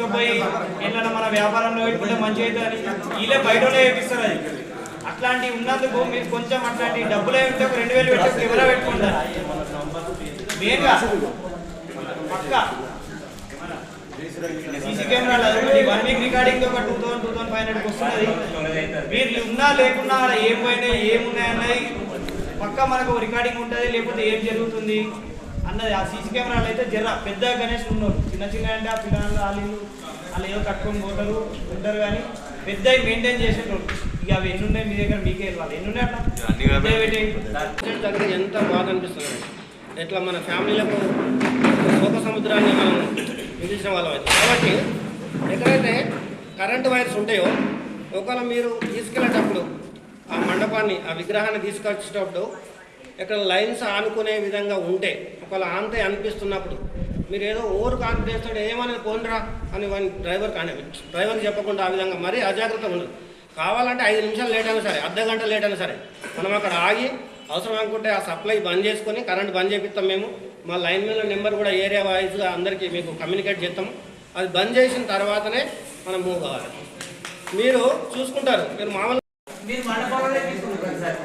తీసుకుపోయి ఏదైనా మన వ్యాపారంలో పెట్టుకుంటే మంచి అవుతుందని వీళ్ళే బయట వేపిస్తారు అది. అట్లాంటివి ఉన్నందుకు మీరు కొంచెం అట్లాంటి డబ్బులు ఉంటే ఒక రెండు వేలు పెట్టి ఎవరో పెట్టుకుంటారు. మెయిన్గా పక్క. సీసీ కెమెరాలు అది వన్ వీక్ రికార్డింగ్ ఒక two thousand two thousand five హండ్రెడ్కి వస్తున్నది. మీరు ఉన్నా లేకున్నా ఏం పోయినాయి ఏమున్నాయన్నది పక్క మనకు రికార్డింగ్ ఉంటుంది లేకపోతే ఏం జరుగుతుంది? అన్నది ఆ సీసీ కెమెరాలు అయితే జర పెద్ద గణేష్ ఉన్నారు చిన్న చిన్న అంటే ఆ పిల్లలు వాళ్ళు వాళ్ళు ఏదో కట్టుకొని పోతారు ఉంటారు కానీ పెద్ద మెయింటైన్ చేసేటోళ్ళు. ఇక అవి ఎన్ని ఉన్నాయి మీ దగ్గర? మీకే ఇవ్వాలి ఎన్ని ఉన్నాయి అట్లా దగ్గర ఎంత బాధ అనిపిస్తుంది ఎట్లా మన ఫ్యామిలీలకు శోక సముద్రాన్ని మనం విధించిన వాళ్ళం అయితే. కాబట్టి ఎక్కడైతే కరెంటు వైర్స్ ఉంటాయో ఒకవేళ మీరు తీసుకెళ్ళేటప్పుడు ఆ మండపాన్ని ఆ విగ్రహాన్ని తీసుకొచ్చేటప్పుడు ఇక్కడ లైన్స్ ఆనుకునే విధంగా ఉంటే ఒకవేళ ఆంతే అనిపిస్తున్నప్పుడు మీరు ఏదో ఓవర్ కాన్ఫిడెన్స్ తోటి ఏమని పోండిరా అని వాని డ్రైవర్ కానీ డ్రైవర్కి చెప్పకుండా ఆ విధంగా మరీ అజాగ్రత్త ఉండదు. కావాలంటే ఐదు నిమిషాలు లేట్ అయినా సరే అర్ధ గంట లేట్ అయినా సరే మనం అక్కడ ఆగి అవసరం అనుకుంటే ఆ సప్లై బంద్ చేసుకొని కరెంట్ బంద్ చేపిస్తాం మేము. మా లైన్ మీద నెంబర్ కూడా ఏరియా వైజ్గా అందరికీ మీకు కమ్యూనికేట్ చేస్తాము అది బంద్ చేసిన తర్వాతనే మనం మూవ్ కావాలి. మీరు చూసుకుంటారు మీరు మామూలు మీరు మండపంలోనే తీసుకుంటున్నారు సార్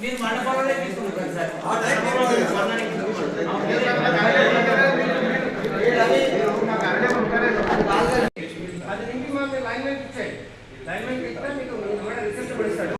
మీరు మండపంలోనే తీసుకుంటున్నారు సార్ అది నుంచి మమ్మల్ని లైన్ ఇచ్చేయండి లైన్